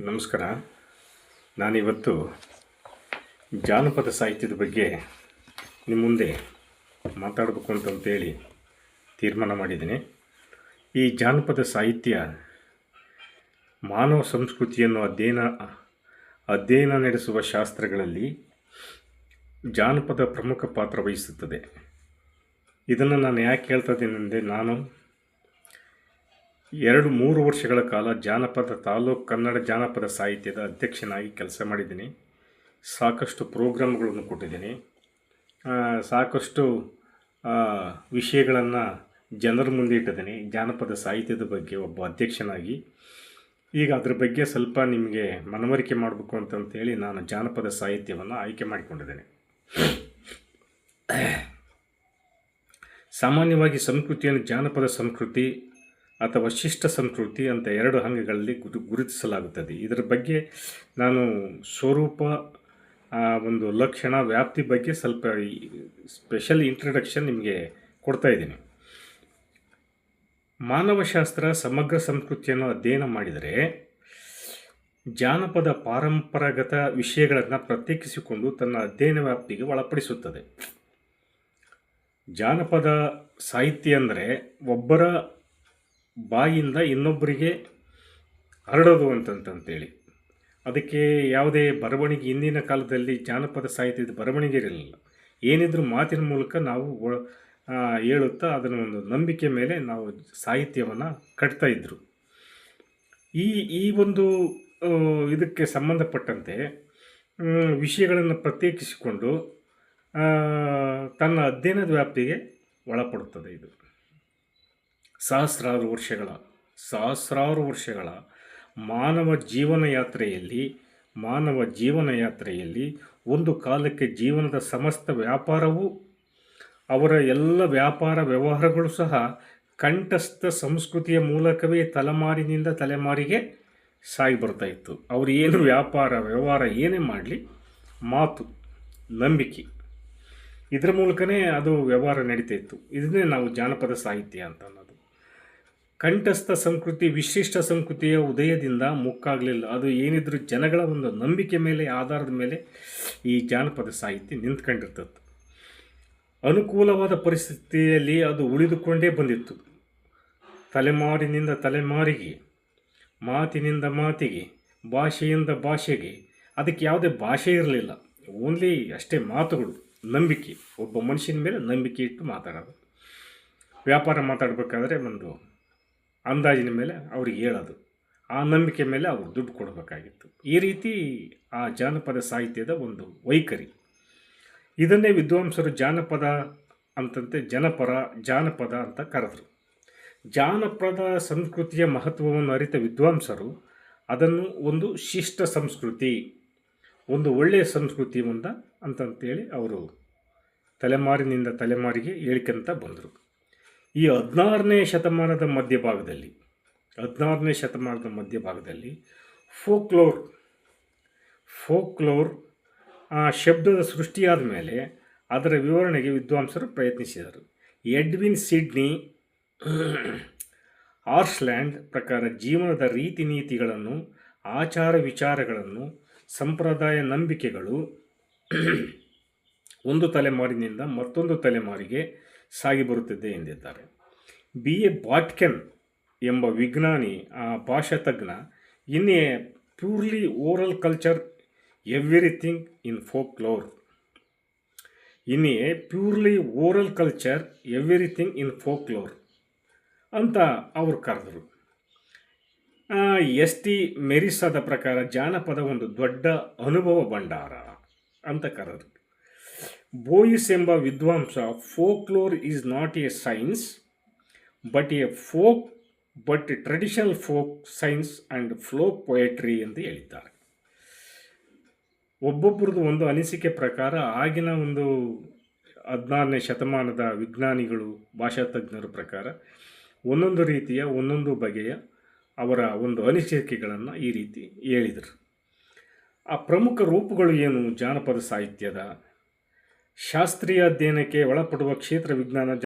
ನಮಸ್ಕಾರ. ನಾನಿವತ್ತು ಜಾನಪದ ಸಾಹಿತ್ಯದ ಬಗ್ಗೆ ನಿಮ್ಮ ಮುಂದೆ ಮಾತಾಡಬೇಕು ಅಂತಂತೇಳಿ ತೀರ್ಮಾನ ಮಾಡಿದ್ದೀನಿ. ಈ ಜಾನಪದ ಸಾಹಿತ್ಯ ಮಾನವ ಸಂಸ್ಕೃತಿಯನ್ನು ಅಧ್ಯಯನ ಅಧ್ಯಯನ ನಡೆಸುವ ಶಾಸ್ತ್ರಗಳಲ್ಲಿ ಜಾನಪದ ಪ್ರಮುಖ ಪಾತ್ರ ವಹಿಸುತ್ತದೆ. ಇದನ್ನು ನಾನು ಯಾಕೆ ಹೇಳ್ತಾ ಇದ್ದೀನೆಂದರೆ ನಾನು ಎರಡು ಮೂರು ವರ್ಷಗಳ ಕಾಲ ಜಾನಪದ ತಾಲೂಕು ಕನ್ನಡ ಜಾನಪದ ಸಾಹಿತ್ಯದ ಅಧ್ಯಕ್ಷನಾಗಿ ಕೆಲಸ ಮಾಡಿದ್ದೀನಿ. ಸಾಕಷ್ಟು ಪ್ರೋಗ್ರಾಮ್ಗಳನ್ನು ಕೊಟ್ಟಿದ್ದೀನಿ. ಸಾಕಷ್ಟು ವಿಷಯಗಳನ್ನು ಜನರ ಮುಂದೆ ಇಟ್ಟಿದ್ದೀನಿ. ಜಾನಪದ ಸಾಹಿತ್ಯದ ಬಗ್ಗೆ ಒಬ್ಬ ಅಧ್ಯಕ್ಷನಾಗಿ. ಈಗ ಅದ್ರ ಬಗ್ಗೆ ಸ್ವಲ್ಪ ನಿಮಗೆ ಮನವರಿಕೆ ಮಾಡಬೇಕು ಅಂತಂತೇಳಿ ನಾನು ಜಾನಪದ ಸಾಹಿತ್ಯವನ್ನು ಆಯ್ಕೆ ಮಾಡಿಕೊಂಡಿದ್ದೇನೆ. ಸಾಮಾನ್ಯವಾಗಿ ಸಂಸ್ಕೃತಿಯನ್ನು ಜಾನಪದ ಸಂಸ್ಕೃತಿ ಅಥವಾ ಶಿಷ್ಟ ಸಂಸ್ಕೃತಿ ಅಂತ ಎರಡು ಅಂಗಗಳಲ್ಲಿ ಗುರು, ಗುರುತಿಸಲಾಗುತ್ತದೆ. ಇದರ ಬಗ್ಗೆ ನಾನು ಸ್ವರೂಪ ಒಂದು ಲಕ್ಷಣ, ವ್ಯಾಪ್ತಿ ಬಗ್ಗೆ ಸ್ವಲ್ಪ ಸ್ಪೆಷಲ್ ಇಂಟ್ರಡಕ್ಷನ್ ನಿಮಗೆ ಕೊಡ್ತಾ ಇದ್ದೀನಿ. ಮಾನವಶಾಸ್ತ್ರ ಸಮಗ್ರ ಸಂಸ್ಕೃತಿಯನ್ನು ಅಧ್ಯಯನ ಮಾಡಿದರೆ ಜಾನಪದ ಪಾರಂಪರಾಗತ ವಿಷಯಗಳನ್ನು ಪ್ರತ್ಯೇಕಿಸಿಕೊಂಡು ತನ್ನ ಅಧ್ಯಯನ ವ್ಯಾಪ್ತಿಗೆ ಒಳಪಡಿಸುತ್ತದೆ. ಜಾನಪದ ಸಾಹಿತ್ಯ ಅಂದರೆ ಒಬ್ಬರ ಬಾಯಿಂದ ಇನ್ನೊಬ್ಬರಿಗೆ ಹರಡೋದು ಅಂತಂತಂತೇಳಿ. ಅದಕ್ಕೆ ಯಾವುದೇ ಬರವಣಿಗೆ ಹಿಂದಿನ ಕಾಲದಲ್ಲಿ ಜಾನಪದ ಸಾಹಿತ್ಯದ ಬರವಣಿಗೆ ಇರಲಿಲ್ಲ. ಏನಿದ್ರೂ ಮಾತಿನ ಮೂಲಕ ನಾವು ಹೇಳುತ್ತಾ ಅದನ್ನು ಒಂದು ನಂಬಿಕೆ ಮೇಲೆ ನಾವು ಸಾಹಿತ್ಯವನ್ನು ಕಟ್ತಾ ಇದ್ದರು ಈ ಈ ಒಂದು ಇದಕ್ಕೆ ಸಂಬಂಧಪಟ್ಟಂತೆ ವಿಷಯಗಳನ್ನು ಪ್ರತ್ಯೇಕಿಸಿಕೊಂಡು ತನ್ನ ಅಧ್ಯಯನದ ವ್ಯಾಪ್ತಿಗೆ ಒಳಪಡುತ್ತದೆ ಇದು. ಸಹಸ್ರಾರು ವರ್ಷಗಳ ಸಹಸ್ರಾರು ವರ್ಷಗಳ ಮಾನವ ಜೀವನ ಯಾತ್ರೆಯಲ್ಲಿ ಮಾನವ ಜೀವನ ಯಾತ್ರೆಯಲ್ಲಿ ಒಂದು ಕಾಲಕ್ಕೆ ಜೀವನದ ಸಮಸ್ತ ವ್ಯಾಪಾರವು, ಅವರ ಎಲ್ಲ ವ್ಯಾಪಾರ ವ್ಯವಹಾರಗಳು ಸಹ ಕಂಠಸ್ಥ ಸಂಸ್ಕೃತಿಯ ಮೂಲಕವೇ ತಲೆಮಾರಿನಿಂದ ತಲೆಮಾರಿಗೆ ಸಾಗಿ ಬರ್ತಾ ಇತ್ತು. ಅವರು ಏನು ವ್ಯಾಪಾರ ವ್ಯವಹಾರ ಏನೇ ಮಾಡಲಿ, ಮಾತು, ನಂಬಿಕೆ, ಇದರ ಮೂಲಕನೇ ಅದು ವ್ಯವಹಾರ ನಡೀತಾ ಇತ್ತು. ಇದನ್ನೇ ನಾವು ಜಾನಪದ ಸಾಹಿತ್ಯ ಅಂತ ಅನ್ನೋದು. ಕಂಠಸ್ಥ ಸಂಸ್ಕೃತಿ ವಿಶಿಷ್ಟ ಸಂಸ್ಕೃತಿಯ ಉದಯದಿಂದ ಮುಕ್ಕಾಗಲಿಲ್ಲ. ಅದು ಏನಿದ್ರು ಜನಗಳ ಒಂದು ನಂಬಿಕೆ ಮೇಲೆ, ಆಧಾರದ ಮೇಲೆ ಈ ಜಾನಪದ ಸಾಹಿತ್ಯ ನಿಂತ್ಕೊಂಡಿರ್ತದೆ. ಅನುಕೂಲವಾದ ಪರಿಸ್ಥಿತಿಯಲ್ಲಿ ಅದು ಉಳಿದುಕೊಂಡೇ ಬಂದಿತ್ತು. ತಲೆಮಾರಿನಿಂದ ತಲೆಮಾರಿಗೆ, ಮಾತಿನಿಂದ ಮಾತಿಗೆ, ಭಾಷೆಯಿಂದ ಭಾಷೆಗೆ ಅದಕ್ಕೆ ಯಾವುದೇ ಭಾಷೆ ಇರಲಿಲ್ಲ. ಓನ್ಲಿ ಅಷ್ಟೇ ಮಾತುಗಳು, ನಂಬಿಕೆ. ಒಬ್ಬ ಮನುಷ್ಯನ ಮೇಲೆ ನಂಬಿಕೆ ಇಟ್ಟು ಮಾತಾಡೋದು. ವ್ಯಾಪಾರ ಮಾತಾಡಬೇಕಾದ್ರೆ ಒಂದು ಅಂದಾಜಿನ ಮೇಲೆ ಅವ್ರಿಗೆ ಹೇಳೋದು. ಆ ನಂಬಿಕೆ ಮೇಲೆ ಅವರು ದುಡ್ಡು ಕೊಡಬೇಕಾಗಿತ್ತು. ಈ ರೀತಿ ಆ ಜಾನಪದ ಸಾಹಿತ್ಯದ ಒಂದು ವೈಖರಿ. ಇದನ್ನೇ ವಿದ್ವಾಂಸರು ಜಾನಪದ ಅಂತಂತೆ ಜನಪರ, ಜಾನಪದ ಅಂತ ಕರೆದರು. ಜಾನಪದ ಸಂಸ್ಕೃತಿಯ ಮಹತ್ವವನ್ನು ಅರಿತ ವಿದ್ವಾಂಸರು ಅದನ್ನು ಒಂದು ಶಿಷ್ಟ ಸಂಸ್ಕೃತಿ, ಒಂದು ಒಳ್ಳೆಯ ಸಂಸ್ಕೃತಿ ಮುಂದ ಅಂತಂತೇಳಿ ಅವರು ತಲೆಮಾರಿನಿಂದ ತಲೆಮಾರಿಗೆ ಹೇಳ್ಕೊಂತ ಬಂದರು. ಈ ಹದಿನಾರನೇ ಶತಮಾನದ ಮಧ್ಯಭಾಗದಲ್ಲಿ, ಹದಿನಾರನೇ ಶತಮಾನದ ಮಧ್ಯಭಾಗದಲ್ಲಿ ಫೋಕ್ಲೋರ್ ಫೋಕ್ಲೋರ್ ಆ ಶಬ್ದದ ಸೃಷ್ಟಿಯಾದ ಮೇಲೆ ಅದರ ವಿವರಣೆಗೆ ವಿದ್ವಾಂಸರು ಪ್ರಯತ್ನಿಸಿದರು. ಎಡ್ವಿನ್ ಸಿಡ್ನಿ ಆರ್ಸ್ಲ್ಯಾಂಡ್ ಪ್ರಕಾರ ಜೀವನದ ರೀತಿ ನೀತಿಗಳನ್ನು ಆಚಾರ ವಿಚಾರಗಳನ್ನು, ಸಂಪ್ರದಾಯ ನಂಬಿಕೆಗಳು ಒಂದು ತಲೆಮಾರಿನಿಂದ ಮತ್ತೊಂದು ತಲೆಮಾರಿಗೆ ಸಾಗಿ ಬರುತ್ತಿದೆ ಎಂದಿದ್ದಾರೆ. ಬಿ. ಎ. ಬಾಟ್ಕೆನ್ ಎಂಬ ವಿಜ್ಞಾನಿ, ಆ ಭಾಷಾ ತಜ್ಞ in a purely oral culture, everything in folklore. In a purely oral culture, everything in folklore ಅಂತ ಅವರು ಕರೆದರು. ಎಸ್. ಟಿ. ಮೆರಿಸಾದ ಪ್ರಕಾರ ಜಾನಪದ ಒಂದು ದೊಡ್ಡ ಅನುಭವ ಭಂಡಾರ ಅಂತ ಕರೆದರು. ಬೋಯಿಸ್ ಎಂಬ ವಿದ್ವಾಂಸ folklore is not a science but a folk but traditional folk science and folk poetry ಎಂದು ಹೇಳಿದ್ದಾರೆ. ಒಬ್ಬೊಬ್ಬರದ್ದು ಒಂದು ಅನಿಸಿಕೆ ಪ್ರಕಾರ ಆಗಿನ ಒಂದು ಹದಿನಾರನೇ ಶತಮಾನದ ವಿಜ್ಞಾನಿಗಳು, ಭಾಷಾ ತಜ್ಞರ ಪ್ರಕಾರ ಒಂದೊಂದು ರೀತಿಯ, ಒಂದೊಂದು ಬಗೆಯ ಅವರ ಒಂದು ಅನಿಸಿಕೆಗಳನ್ನು ಈ ರೀತಿ ಹೇಳಿದರು. ಆ ಪ್ರಮುಖ ರೂಪಗಳು ಏನು? ಜಾನಪದ ಸಾಹಿತ್ಯದ ಶಾಸ್ತ್ರೀಯ ಅಧ್ಯಯನಕ್ಕೆ ಒಳಪಡುವ ಕ್ಷೇತ್ರ ವಿಜ್ಞಾನ